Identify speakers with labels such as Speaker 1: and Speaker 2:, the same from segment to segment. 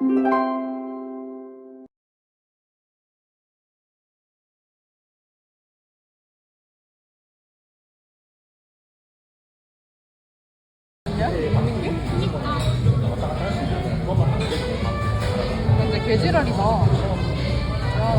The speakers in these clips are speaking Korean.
Speaker 1: 근데 개지랄이다. 야,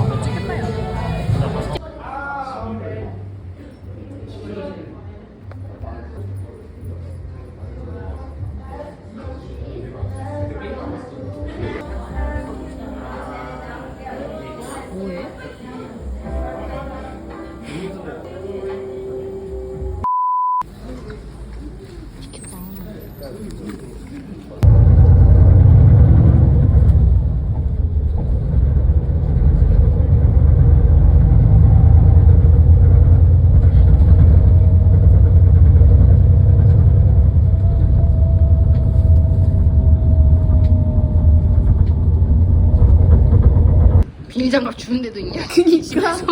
Speaker 2: 비닐장갑 주는 데도 있냐? 그니 집에서.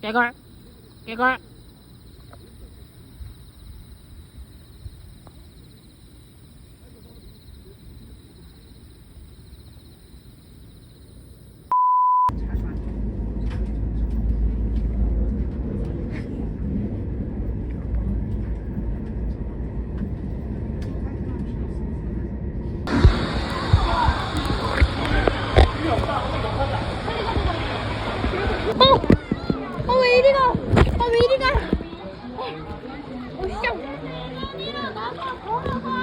Speaker 2: 개걸, 개걸. 어, 왜 이리 가? 어, 왜 이리 가? 어, 씨. 여기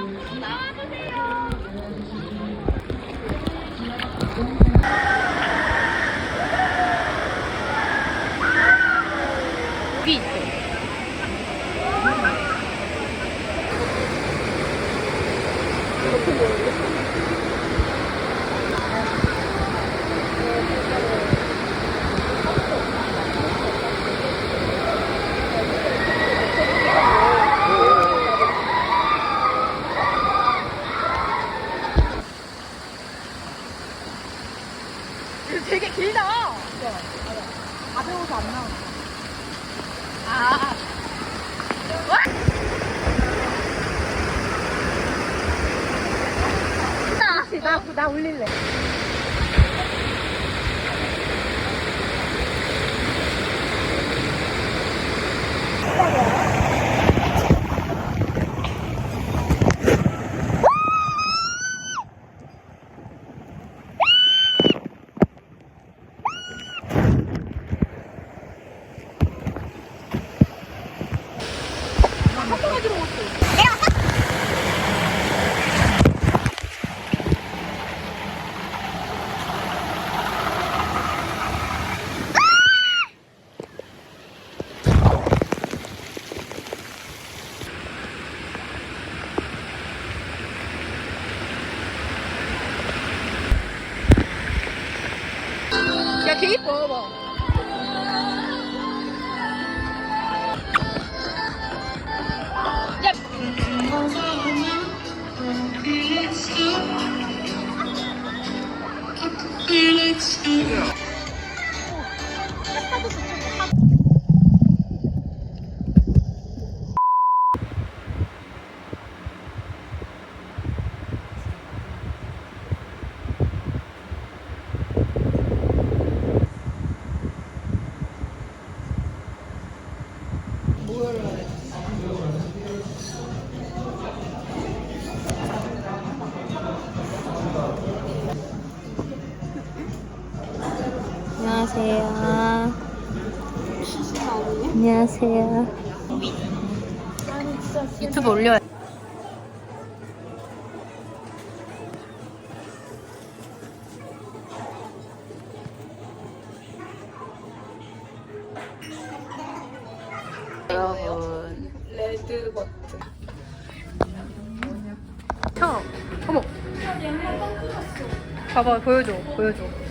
Speaker 2: 되게 길다. 가벼워서 안 나와. 아. 나, 나, 나 올릴래. 야, 개 이뻐, 봐. Yeah. 안녕하세요. 안녕하세요. 유튜브 올려요. 여러분.
Speaker 1: 레드 버튼.
Speaker 2: 켜. 어머. 봐봐, 보여줘, 보여줘.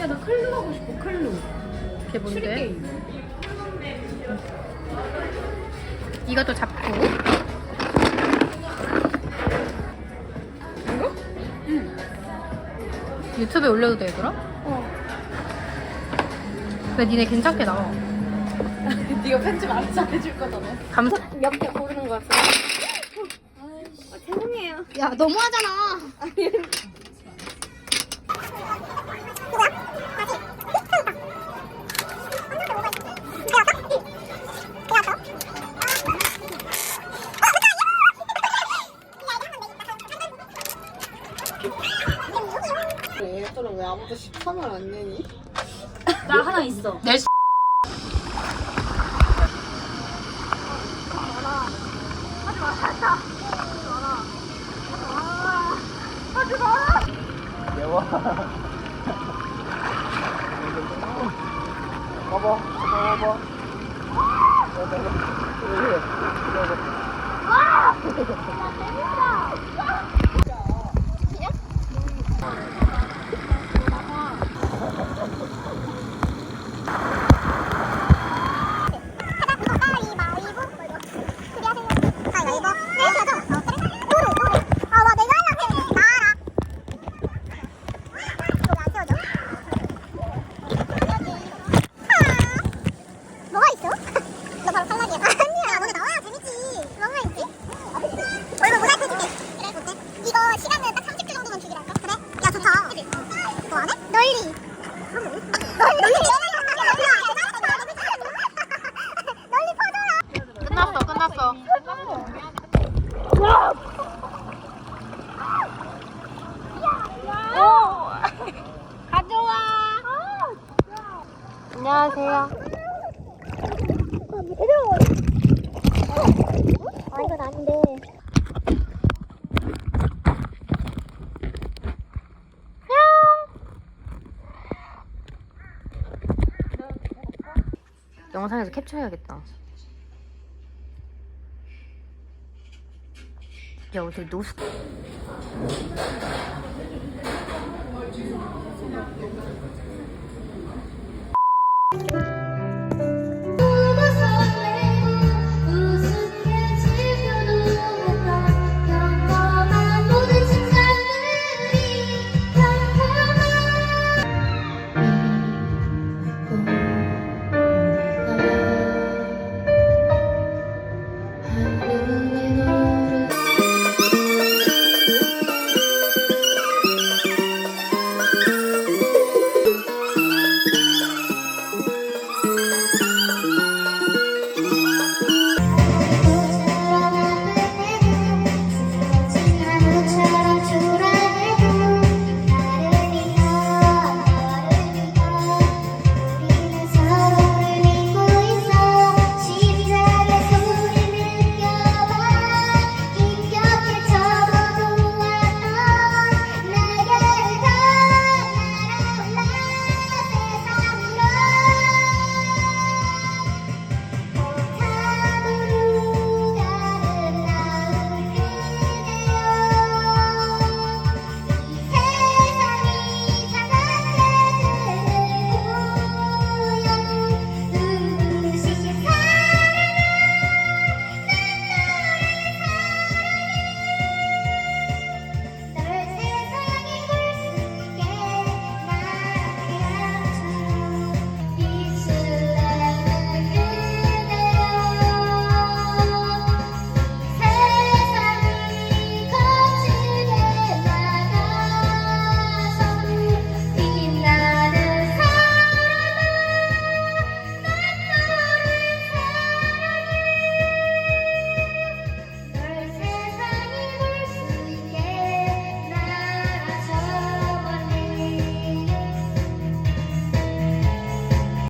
Speaker 1: 야, 나 클루 하고 싶어, 클루.
Speaker 2: 그게 뭔데?
Speaker 1: 추리게임.
Speaker 2: 이것도 잡고.
Speaker 1: 이거?
Speaker 2: 유튜브에 올려도 되더라?
Speaker 1: 어.
Speaker 2: 근데 니네 괜찮게 나와.
Speaker 1: 네가 편집 안 잘해줄 거잖아.
Speaker 2: 감사.
Speaker 1: 몇개 고르는 거였어? 아, 죄송해요.
Speaker 2: 야 너무하잖아.
Speaker 1: 얘들은 왜 아무도 13을 안 내니?
Speaker 3: 나 하나 있어.
Speaker 2: 내
Speaker 4: 뭐가 있어? 너 바로 탈락이야. 아니야, 너네 나와야 재밌지. 뭐가 있지? 얼굴 모자이크 해줄게. 그래, 어때? 이거 시간은 딱 30초 정도만 주기로 할까? 그래? 야, 좋다. 그치? 뭐 안 해? 널리. 널리. 널리. 널리 퍼져라.
Speaker 2: 끝났어 끝났어. 안녕하세요. 영상에서 캡처해야겠다. 야, 우리